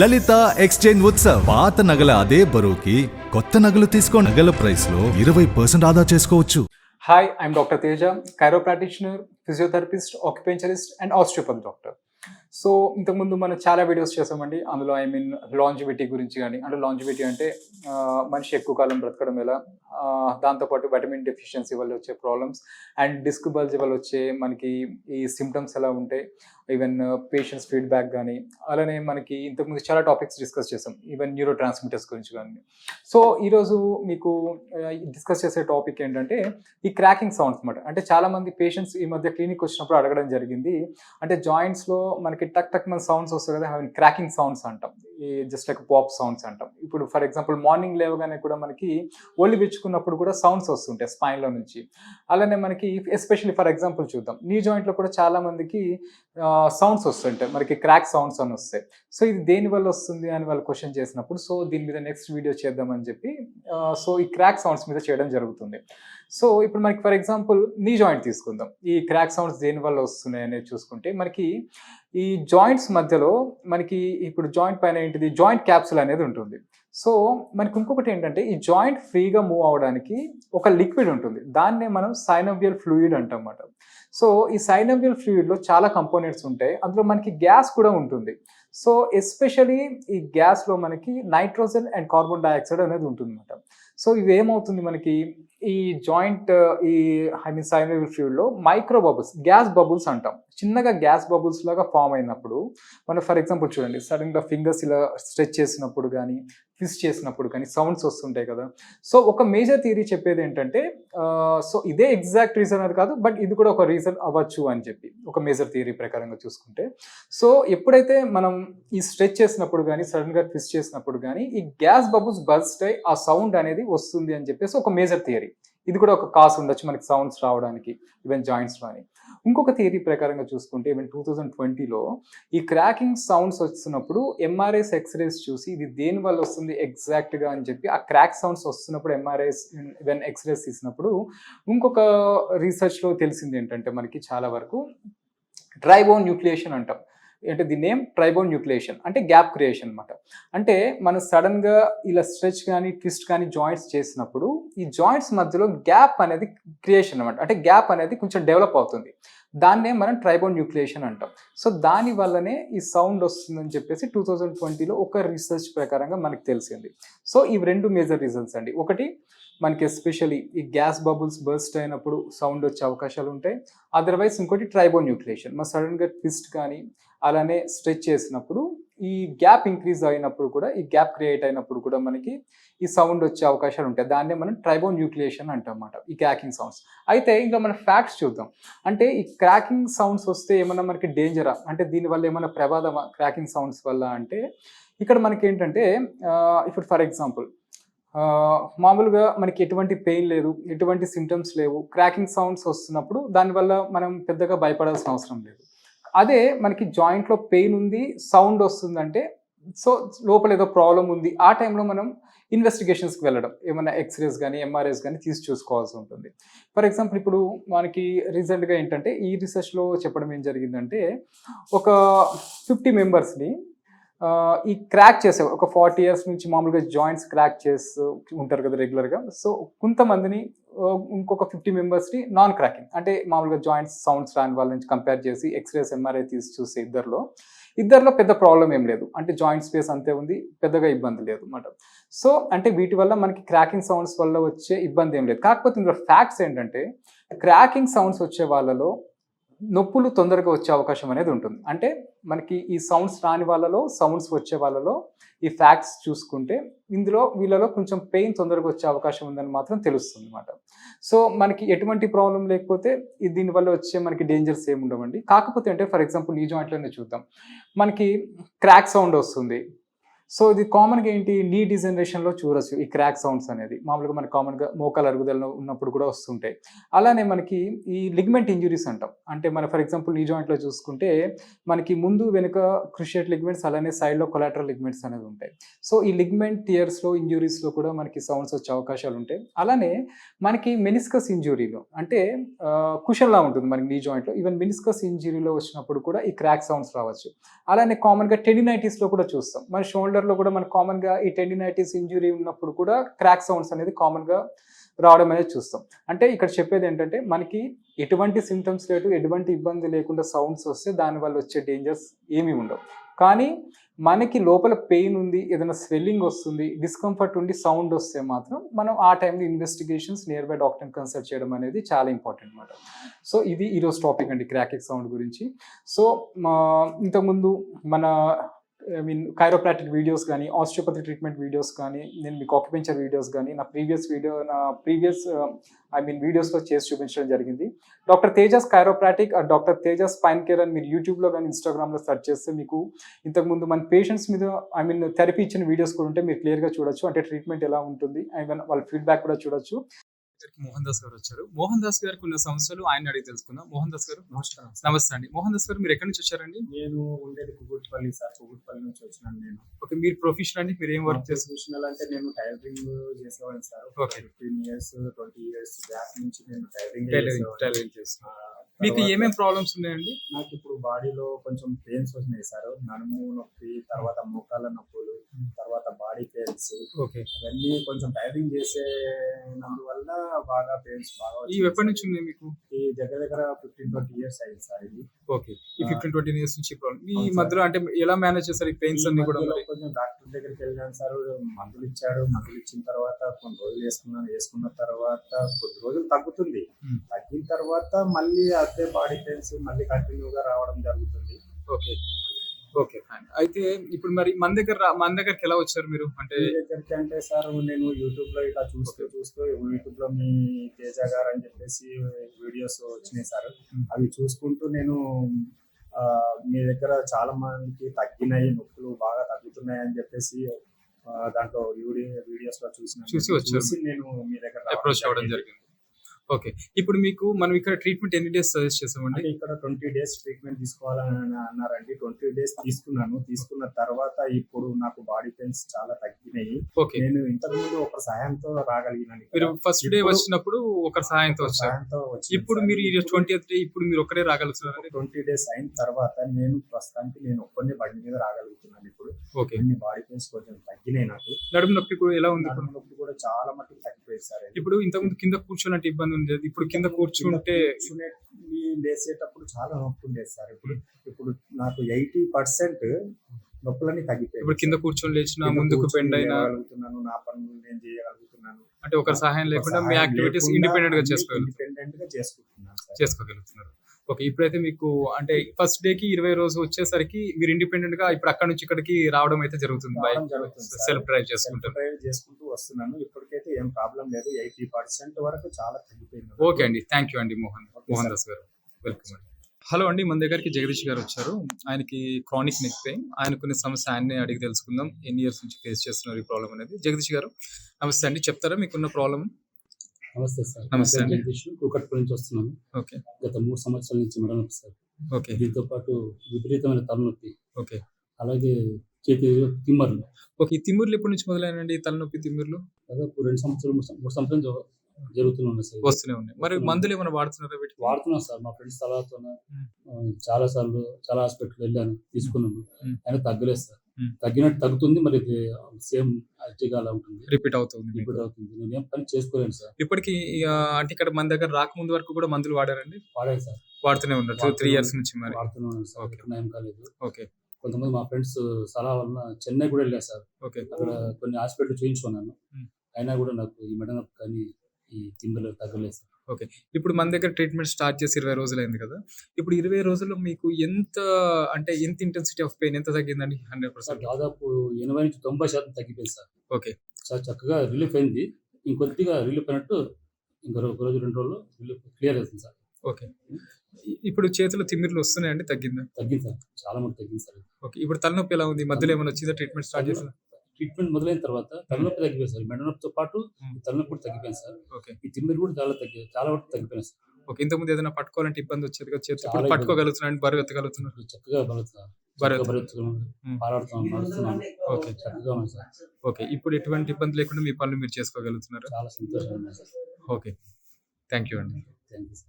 లలిత exchange Utsav. పాత నగల అదే బరువుకి కొత్త నగలు తీసుకో నగల ప్రైస్లో ఇరవై పర్సెంట్ ఆదా చేసుకోవచ్చు. Hi I'm doctor Teja chiro practitioner physiotherapist acupuncturist and osteopathy doctor so ఇంతకుముందు మనం చాలా వీడియోస్ చేసామండి అందులో ఐ మీన్ లాంజివిటీ గురించి కానీ అంటే లాంజివిటీ అంటే మనిషి ఎక్కువ కాలం బ్రతకడం ఎలా? దాంతోపాటు విటమిన్ డెఫిషియన్సీ వల్ల వచ్చే ప్రాబ్లమ్స్ అండ్ డిస్క్ బల్జ్ వల్ల వచ్చే మనకి ఈ సిమ్టమ్స్ ఎలా ఉంటాయి? ఈవెన్ పేషెంట్స్ ఫీడ్బ్యాక్ కానీ అలానే మనకి ఇంతకుముందు చాలా టాపిక్స్ డిస్కస్ చేసాం ఈవెన్ న్యూరో ట్రాన్స్మిటర్స్ గురించి కానీ సో ఈరోజు మీకు డిస్కస్ చేసే టాపిక్ ఏంటంటే ఈ క్రాకింగ్ సౌండ్స్ అనమాట అంటే చాలామంది పేషెంట్స్ ఈ మధ్య క్లినిక్ వచ్చినప్పుడు అడగడం జరిగింది. అంటే జాయింట్స్లో మనకి మనకి టక్ టక్ మన సౌండ్స్ వస్తాయి కదా అవి క్రాకింగ్ సౌండ్స్ అంటాం. ఈ జస్ట్ లైక్ పాప్ సౌండ్స్ అంటాం. ఇప్పుడు ఫర్ ఎగ్జాంపుల్ మార్నింగ్ లేవగానే కూడా మనకి ఒళ్ళు విచ్చుకున్నప్పుడు కూడా సౌండ్స్ వస్తుంటాయి స్పైన్లో నుంచి. అలానే మనకి ఎస్పెషల్లీ ఫర్ ఎగ్జాంపుల్ చూద్దాం. నీ జాయింట్లో కూడా చాలా మందికి సౌండ్స్ వస్తుంటాయి. మనకి క్రాక్ సౌండ్స్ అని వస్తాయి. సో ఇది దేని వల్ల వస్తుంది అని వాళ్ళు క్వశ్చన్ చేసినప్పుడు సో దీని మీద నెక్స్ట్ వీడియో చేద్దామని చెప్పి సో ఈ క్రాక్ సౌండ్స్ మీద చేయడం జరుగుతుంది. సో ఇప్పుడు మనకి ఫర్ ఎగ్జాంపుల్ నీ జాయింట్ తీసుకుందాం. ఈ క్రాక్ సౌండ్స్ దేని వల్ల వస్తున్నాయి అనేది చూసుకుంటే మనకి ఈ జాయింట్స్ మధ్యలో మనకి ఇప్పుడు జాయింట్ పైన ఏంటిది? జాయింట్ క్యాప్సుల్ అనేది ఉంటుంది. సో మనకి ఇంకొకటి ఏంటంటే ఈ జాయింట్ ఫ్రీగా మూవ్ అవడానికి ఒక లిక్విడ్ ఉంటుంది. దాన్నే మనం సైనోవియల్ ఫ్లూయిడ్ అంటాం సో ఈ సైనోవియల్ ఫ్లూయిడ్లో చాలా కంపోనెంట్స్ ఉంటాయి. అందులో మనకి గ్యాస్ కూడా ఉంటుంది. సో ఎస్పెషలీ ఈ గ్యాస్లో మనకి నైట్రోజన్ అండ్ కార్బన్ డైఆక్సైడ్ అనేది ఉంటుంది అన్నమాట సో ఇవి ఏమవుతుంది మనకి? ఈ జాయింట్ ఈ ఐ మీన్ సైనోవియల్ ఫ్లూయిడ్లో మైక్రో బబుల్స్ గ్యాస్ బబుల్స్ అంటాం. చిన్నగా గ్యాస్ బబుల్స్ లాగా ఫామ్ అయినప్పుడు మనం ఫర్ ఎగ్జాంపుల్ చూడండి సడన్గా ఫింగర్స్ ఇలా స్ట్రెచ్ చేసినప్పుడు కానీ ట్విస్ట్ చేసినప్పుడు కానీ సౌండ్స్ వస్తుంటాయి కదా. సో ఒక మేజర్ థియరీ చెప్పేది ఏంటంటే సో ఇదే ఎగ్జాక్ట్ రీజన్ అది కాదు బట్ ఇది కూడా ఒక రీజన్ అవ్వచ్చు అని చెప్పి ఒక మేజర్ థియరీ ప్రకారంగా చూసుకుంటే. సో ఎప్పుడైతే మనం ఈ స్ట్రెచ్ చేసినప్పుడు కానీ సడన్గా ట్విస్ట్ చేసినప్పుడు కానీ ఈ గ్యాస్ బబుల్స్ బర్స్ట్ అయి ఆ సౌండ్ అనేది వస్తుంది అని చెప్పేసి ఒక మేజర్ థియరీ. ఇది కూడా ఒక కాస్ ఉండొచ్చు మనకి సౌండ్స్ రావడానికి ఈవెన్ జాయింట్స్ అని ఇంకొక థియరీ ప్రకారంగా చూసుకుంటే ఈవెన్ టూ థౌజండ్ ట్వంటీలో ఈ క్రాకింగ్ సౌండ్స్ వస్తున్నప్పుడు ఎంఆర్ఐస్ ఎక్స్రేస్ చూసి ఇది దేని వల్ల వస్తుంది ఎగ్జాక్ట్గా అని చెప్పి ఆ క్రాక్ సౌండ్స్ వస్తున్నప్పుడు ఎంఆర్ఐస్ ఈవెన్ ఎక్స్రేస్ తీసినప్పుడు ఇంకొక రీసెర్చ్లో తెలిసింది ఏంటంటే మనకి చాలా వరకు ట్రైబో న్యూక్లియేషన్ అంటాం. అంటే ది నేమ్? ట్రైబో న్యూక్లియేషన్ అంటే గ్యాప్ క్రియేషన్ అనమాట అంటే మనం సడన్గా ఇలా స్ట్రెచ్ కానీ ట్విస్ట్ కానీ జాయింట్స్ చేసినప్పుడు ఈ జాయింట్స్ మధ్యలో గ్యాప్ అనేది క్రియేషన్ అనమాట అంటే గ్యాప్ అనేది కొంచెం డెవలప్ అవుతుంది. దాన్నే మనం ట్రైబో న్యూక్లియేషన్ అంటాం. సో దాని వల్లనే ఈ సౌండ్ వస్తుందని చెప్పేసి టూ థౌజండ్ ట్వంటీలో ఒక రీసెర్చ్ ప్రకారంగా మనకు తెలిసింది. సో ఇవి రెండు మేజర్ రీజన్స్ అండి. ఒకటి మనకి ఎస్పెషలీ ఈ గ్యాస్ బబుల్స్ బర్స్ట్ అయినప్పుడు సౌండ్ వచ్చే అవకాశాలు ఉంటాయి. అదర్వైజ్ ఇంకోటి ట్రైబో న్యూక్లియేషన్ మన సడన్గా ట్విస్ట్ కానీ అలానే స్ట్రెచ్ చేసినప్పుడు ఈ గ్యాప్ ఇంక్రీజ్ అయినప్పుడు కూడా ఈ గ్యాప్ క్రియేట్ అయినప్పుడు కూడా మనకి ఈ సౌండ్ వచ్చే అవకాశాలు ఉంటాయి. దాన్నే మనం ట్రైబో న్యూక్లియేషన్ అంటాం అన్నమాట ఈ క్రాకింగ్ సౌండ్స్. అయితే ఇంకా మన ఫ్యాక్ట్స్ చూద్దాం. అంటే ఈ క్రాకింగ్ సౌండ్స్ వస్తే ఏమన్నా మనకి డేంజరా? అంటే దీనివల్ల ఏమైనా ప్రమాదమా? క్రాకింగ్ సౌండ్స్ వల్ల అంటే ఇక్కడ మనకి ఏంటంటే ఇప్పుడు ఫర్ ఎగ్జాంపుల్ మామూలుగా మనకి ఎటువంటి పెయిన్ లేదు ఎటువంటి సిమ్టమ్స్ లేవు. క్రాకింగ్ సౌండ్స్ వస్తున్నప్పుడు దానివల్ల మనం పెద్దగా భయపడాల్సిన అవసరం లేదు. అదే మనకి జాయింట్లో పెయిన్ ఉంది సౌండ్ వస్తుందంటే సో లోపల ఏదో ప్రాబ్లం ఉంది. ఆ టైంలో మనం ఇన్వెస్టిగేషన్స్కి వెళ్ళడం. ఏమైనా ఎక్స్రేస్ కానీ ఎంఆర్ఐస్ కానీ తీసి చూసుకోవాల్సి ఉంటుంది. ఫర్ ఎగ్జాంపుల్ ఇప్పుడు మనకి రీసెంట్గా ఏంటంటే ఈ రీసెర్చ్లో చెప్పడం ఏం జరిగిందంటే ఒక ఫిఫ్టీ మెంబర్స్ని ఈ క్రాక్ చేసే ఒక ఫార్టీ ఇయర్స్ నుంచి మామూలుగా జాయింట్స్ క్రాక్ చేస్తూ ఉంటారు కదా రెగ్యులర్గా సో కొంతమందిని ఇంకొక ఫిఫ్టీ మెంబర్స్ని నాన్ క్రాకింగ్ అంటే మామూలుగా జాయింట్స్ సౌండ్స్ రాని వాళ్ళ నుంచి కంపేర్ చేసి ఎక్స్రేస్ ఎంఆర్ఐ తీసి చూస్తే ఇద్దరిలో ఇద్దరిలో పెద్ద ప్రాబ్లం ఏం లేదు. అంటే జాయింట్ స్పేస్ అంతే ఉంది పెద్దగా ఇబ్బంది లేదు అనమాట సో అంటే వీటి వల్ల మనకి క్రాకింగ్ సౌండ్స్ వల్ల వచ్చే ఇబ్బంది ఏం లేదు. కాకపోతే ఇందులో ఫ్యాక్ట్స్ ఏంటంటే క్రాకింగ్ సౌండ్స్ వచ్చే వాళ్ళలో నొప్పులు తొందరగా వచ్చే అవకాశం అనేది ఉంటుంది. అంటే మనకి ఈ సౌండ్స్ రాని వాళ్ళలో సౌండ్స్ వచ్చే వాళ్ళలో ఈ ఫ్యాక్ట్స్ చూసుకుంటే ఇందులో వీళ్ళలో కొంచెం పెయిన్ తొందరగా వచ్చే అవకాశం ఉందని మాత్రం తెలుస్తుంది అనమాట సో మనకి ఎటువంటి ప్రాబ్లం లేకపోతే దీనివల్ల వచ్చే మనకి డేంజర్స్ ఏమి ఉండవండి. కాకపోతే అంటే ఫర్ ఎగ్జాంపుల్ ఈ జాయింట్లోనే చూద్దాం. మనకి క్రాక్ సౌండ్ వస్తుంది. సో ఇది కామన్గా ఏంటి? నీ డిజనరేషన్లో చూడొచ్చు. ఈ క్రాక్ సౌండ్స్ అనేది. మామూలుగా మనకి కామన్గా మోకాలు అరుగుదల ఉన్నప్పుడు కూడా వస్తుంటాయి అలానే మనకి ఈ లిగ్మెంట్ ఇంజురీస్ అంటాం. అంటే మన ఫర్ ఎగ్జాంపుల్ నీ జాయింట్లో చూసుకుంటే మనకి ముందు వెనుక క్రుషియట్ లిగ్మెంట్స్ అలానే సైడ్లో కొలాటరల్ లిగ్మెంట్స్ అనేది ఉంటాయి. సో ఈ లిగ్మెంట్ టియర్స్లో ఇంజురీస్లో కూడా మనకి సౌండ్స్ వచ్చే అవకాశాలు ఉంటాయి. అలానే మనకి మెనిస్కస్ ఇంజురీలో అంటే కుషన్లా ఉంటుంది మనకి నీ జాయింట్లో ఈవెన్ మెనిస్కస్ ఇంజురీలో వచ్చినప్పుడు కూడా ఈ క్రాక్ సౌండ్స్ రావచ్చు. అలానే కామన్గా టెడినైటిస్లో కూడా చూస్తాం. మన షోల్డర్లో కూడా మనకు కామన్గా ఈ టెండినైటిస్ ఇంజురీ ఉన్నప్పుడు కూడా క్రాక్ సౌండ్స్ అనేది కామన్గా రావడం అనేది చూస్తాం. అంటే ఇక్కడ చెప్పేది ఏంటంటే మనకి ఎటువంటి సిమ్టమ్స్ లేదు ఎటువంటి ఇబ్బంది లేకుండా సౌండ్స్ వస్తే దానివల్ల వచ్చే డేంజర్స్ ఏమీ ఉండవు. కానీ మనకి లోపల పెయిన్ ఉంది ఏదైనా స్వెల్లింగ్ వస్తుంది డిస్కంఫర్ట్ ఉండి సౌండ్ వస్తే మాత్రం మనం ఆ టైంలో ఇన్వెస్టిగేషన్స్ నియర్ బై డాక్టర్ని కన్సల్ట్ చేయడం అనేది చాలా ఇంపార్టెంట్ అనమాట సో ఇది ఈరోజు టాపిక్ అండి క్రాకిక్ సౌండ్ గురించి. సో మా ఇంతకుముందు మన ఐ మీన్ కైరోప్రాటిక్ వీడియోస్ కానీ ఆస్టియోపతి ట్రీట్మెంట్ వీడియోస్ కానీ నేను మీకు ఆక్యుపెంచర్ వీడియోస్ కానీ నా ప్రీవియస్ వీడియో నా ప్రీవియస్ ఐ మీన్ వీడియోస్లో చేసి చూపించడం జరిగింది. Doctor Tejas chiropractic doctor Tejas pain care అని మీరు యూట్యూబ్లో కానీ ఇన్స్టాగ్రామ్లో సెర్చ్ చేస్తే మీకు ఇంతకుముందు మన పేషెంట్స్ మీద ఐ మీన్ థెరపీ ఇచ్చిన వీడియోస్ కూడా ఉంటే మీరు క్లియర్గా చూడొచ్చు. అంటే ట్రీట్మెంట్ ఎలా ఉంటుంది ఐవన్ వాళ్ళ ఫీడ్బ్యాక్ కూడా చూడొచ్చు. మోహన్ దాస్ గారు వచ్చారు. మోహన్ దాస్ గారికి ఉన్న సమస్యలు ఆయన అడిగి తెలుసుకుందాం. మోహన్ దాస్ గారు. నమస్కారం. నమస్తే అండి. మోహన్ దాస్ గారు మీరు ఎక్కడి నుంచి వచ్చారండి? నేను ఉండేది కుగుట్పల్లి సార్. కుగుట్పల్లి నుంచి వచ్చినాను నేను. ఓకే మీరు ప్రొఫెషన్ అండి? మీరు ఏం వర్క్ చేస్తారు? ప్రొఫెషనల్ అంటే నేను టైలరింగ్ చేసేవాడిని sir. Okay. Fifteen years twenty years back నుంచి నేను టైలరింగ్ టైలరింగ్ చేస్తారు మీకు ఏమేమి ప్రాబ్లమ్స్ ఉన్నాయండి? నాకు ఇప్పుడు బాడీలో కొంచెం పెయిన్స్ వచ్చినాయి సార్. నడుము నొప్పి తర్వాత మోకాళ్ళ నొప్పులు తర్వాత బాడీ పెయిన్స్ ఓకే. అవన్నీ కొంచెం టైలరింగ్ చేసేందువల్ల బాగా పెయిన్స్ బాగా వచ్చినాయి ఎప్పటి. నుంచి ఉన్నాయి మీకు? ఈ దగ్గర దగ్గర ఫిఫ్టీన్ ట్వంటీ ఇయర్స్ అయింది సార్ ఇది. ఓకే. ఈ. ఫిఫ్టీన్ ట్వంటీ ఇయర్స్ నుంచి ప్రాబ్లం ఈ. మధ్యలో అంటే ఎలా మేనేజ్ చేస్తారు ఈ పెయిన్స్ అన్ని కూడా కొంచెం డాక్టర్ దగ్గరికి వెళ్ళాను సార్. మందులు ఇచ్చాడు మందులు ఇచ్చిన తర్వాత కొన్ని రోజులు వేసుకున్నాను. వేసుకున్న తర్వాత కొద్ది రోజులు తగ్గుతుంది. తగ్గిన తర్వాత మళ్ళీ అదే బాడీ పెయిన్స్ మళ్ళీ కంటిన్యూగా రావడం జరుగుతుంది. ఓకే. ఓకే. ఫైన్. అయితే ఇప్పుడు మరి మన దగ్గర మన దగ్గరికి ఎలా వచ్చారు మీరు? అంటే దగ్గరికి అంటే సార్ నేను యూట్యూబ్లో ఇట్లా చూస్తూ చూస్తూ యూట్యూబ్లో మీ తేజ గారు అని చెప్పేసి వీడియోస్ వచ్చినాయి సార్. అవి చూసుకుంటూ నేను మీ దగ్గర చాలా మందికి తగ్గినాయి నొప్పులు బాగా తగ్గుతున్నాయి అని చెప్పేసి ఆ, దాంట్లో వీడియోస్లో చూసిన చూసి నేను మీ దగ్గర అప్రోచ్ అవ్వడం జరిగింది. ఓకే. ఇప్పుడు మీకు మనం ఇక్కడ ట్రీట్మెంట్ ఎన్ని డేస్ సజెస్ట్ చేసామండి? ఇక్కడ ట్వంటీ డేస్ ట్రీట్మెంట్ తీసుకోవాలని అన్నారండి. ట్వంటీ డేస్ తీసుకున్నాను. తీసుకున్న తర్వాత ఇప్పుడు నాకు బాడీ పెయిన్స్ చాలా తగ్గినాయి. ఓకే. నేను ఇంతకు ముందు ఒక సహాయంతో రాగలిగినాను. మీరు ఫస్ట్ డే వచ్చినప్పుడు ఒక సహాయంతో వచ్చారు. సహాయంతో వచ్చింది ఇప్పుడు. మీరు ట్వంటీ డే ఇప్పుడు మీరు ఒక్కరే రాగలుగుతున్నారండి? ట్వంటీ డేస్ అయిన తర్వాత నేను ప్రస్తుతానికి నేను ఒక్కనే బండి మీద రాగలుగుతున్నాను ఇప్పుడు. ఓకే. అన్ని బాడీ పెయిన్స్ కొంచెం తగ్గినాయి నాకు. నడుము నొప్పి కూడా ఎలా ఉంది నడుము నొప్పి కూడా చాలా మట్టుకు తగ్గిపోయింది సార్. ఇప్పుడు ఇంతకుముందు కింద కూర్చోాలంటే ఇబ్బంది ఉండేది. ఇప్పుడు కింద కూర్చుంటే లేసేటప్పుడు చాలా నొప్పి ఉండేది సార్. ఇప్పుడు ఇప్పుడు నాకు ఎయిటీ పర్సెంట్ నొప్పులన్నీ తగ్గిపోయాయి ఇప్పుడు కింద కూర్చొని లేచిన ముందుకు కూర్చొని బెండ్ అయినా లేవగలుగుతున్నాను నా పనులు నేను చేయగలుగుతున్నాను. అంటే ఒకరి సహాయం లేకుండా మీ యాక్టివిటీస్ ఇండిపెండెంట్గా చేసుకోగలుగుతారు independent గా చేసుకుంటున్నాను చేసుకోగలుగుతున్నారు. ఓకే ఇప్పుడైతే మీకు అంటే ఫస్ట్ డే కి ఇరవై రోజు వచ్చేసరికి మీరు ఇండిపెండెంట్గా ఇప్పుడు అక్కడ నుంచి ఇక్కడికి రావడం అయితే జరుగుతుంది. సెల్ఫ్ డ్రైవ్ సెల్ఫ్ చేసుకుంటారు డ్రైవ్ చేసుకుంటూ. వస్తున్నాను. ఇప్పటికైతే ఏం ప్రాబ్లం లేదు. ఎయిటీ పర్సెంట్ వరకు చాలా తగ్గిపోయింది. ఓకే అండి. థ్యాంక్ యూ అండి మోహన్. మోహన్. దాస్ గారు. వెల్కమ్ అండి. హలో అండి. మన దగ్గరికి జగదీష్ గారు వచ్చారు. ఆయనకి క్రానిక్ నెక్ పెయిన్ ఆయన కొన్ని సమస్య ఆయన్ని అడిగి తెలుసుకుందాం. ఎన్ని ఇయర్స్ నుంచి ఫేస్ చేస్తున్నారు ఈ ప్రాబ్లం అనేది. జగదీష్ గారు నమస్తే అండి. చెప్తారా మీకున్న ప్రాబ్లం నమస్తే సార్. నమస్తే. జగదీష్ నుంచి వస్తున్నాను. ఓకే. గత మూడు సంవత్సరాల నుంచి మెడ నొప్పి సార్. ఓకే. దీంతో పాటు విపరీతమైన తలనొప్పి. ఓకే. అలాగే చేతి తిమ్మర్లు ఓకే ఈ తిమ్మిర్లు ఎప్పటి నుంచి మొదలైనండి తలనొప్పి తిమ్మిర్లు? దాదాపు రెండు సంవత్సరాలు మూడు సంవత్సరాలు జ- జరుగుతూనే ఉన్నాయి సార్. వస్తూనే ఉన్నాయి. మరి మందులు ఏమైనా వాడుతున్నారా వీటికి? వాడుతున్నాను సార్. మా ఫ్రెండ్స్ సలహాతో. చాలా సార్లు చాలా హాస్పిటల్ వెళ్ళాను తీసుకున్నాను. అయినా తగ్గలేదు సార్. తగ్గినట్టు తగ్గుతుంది మరి సేమ్ యాక్టివ్గా అలా ఉంటుంది. రిపీట్ అవుతుంది. రిపీట్ అవుతుంది. నేను ఏం పని చేసుకోలేను సార్. ఇప్పటికి అంటే ఇక్కడ మన దగ్గర రాకముందు వరకు కూడా మందులు వాడారండి? వాడాను సార్. వాడుతూనే ఉన్నారు. టూ త్రీ ఇయర్స్ నుంచి మరి. వాడుతూనే ఉన్నాను సార్. Okay. నయం కాలేదు. ఓకే. కొంతమంది మా ఫ్రెండ్స్ సలహా వలన చెన్నై కూడా వెళ్ళాను సార్. ఓకే. అక్కడ కొన్ని హాస్పిటల్ చూయించుకున్నాను. మ్మ్. అయినా కూడా నాకు ఈ మెడ నొప్పి కానీ ఈ తింబలు తగ్గలేదు సార్. ఇప్పుడు మన దగ్గర ట్రీట్మెంట్ స్టార్ట్ చేసి ఇరవై రోజులు అయింది కదా. ఇప్పుడు ఇరవై రోజుల్లో మీకు ఎంత అంటే ఎంత ఇంటెన్సిటీ ఆఫ్ పెయిన్ ఎంత తగ్గిందండి? Hundred sir percent. దాదాపు ఎనభై నుంచి తొంభై శాతం తగ్గిపోయింది సార్. ఓకే. చాలా చక్కగా రిలీఫ్ అయింది. ఇంకొద్దిగా రిలీఫ్ అయినట్టు ఇంకో ఒక రోజు రెండు రోజుల్లో రిలీఫ్ క్లియర్ అవుతుంది సార్. ఓకే. ఇప్పుడు చేతులు తిమ్మిర్లు వస్తున్నాయండి తగ్గిందా? తగ్గింది సార్. చాలా మటుకు తగ్గింది సార్. ఓకే. ఇప్పుడు తలనొప్పి ఎలా ఉంది? మధ్యలో ఏమైనా వచ్చిందా? ట్రీట్మెంట్ స్టార్ట్ చేసిందా? ట్రీట్మెంట్ మొదలైన తర్వాత తలనొప్పి తగ్గిపోయింది సార్. మెడ నొప్పితో పాటు తలనొప్పి కూడా తగ్గిపోయింది సార్. ఓకే. ఈ తిమ్మిరి కూడా చాలా తగ్గి చాలా వరకు తగ్గిపోయింది సార్. ఓకే. ఇంతకుముందు ఏదైనా పట్టుకోవాలంటే ఇబ్బంది వచ్చేది కదా చాలా ఇప్పుడు. పట్టుకోగలుగుతున్నాను బరువు ఎత్తగలుగుతున్నారు ఇప్పుడు చక్కగా బలుగుతున్నాం బరువు చక్కగా బలుగుతున్నాం. పారాడుతున్నాం నడుస్తున్నాం ఓకే. ఇప్పుడు ఎటువంటి ఇబ్బంది లేకుండా మీ పనులు మీరు చేసుకోగలుగుతున్నారు? చాలా సార్. ఓకే. థ్యాంక్ యూ అండి. Thank you sir.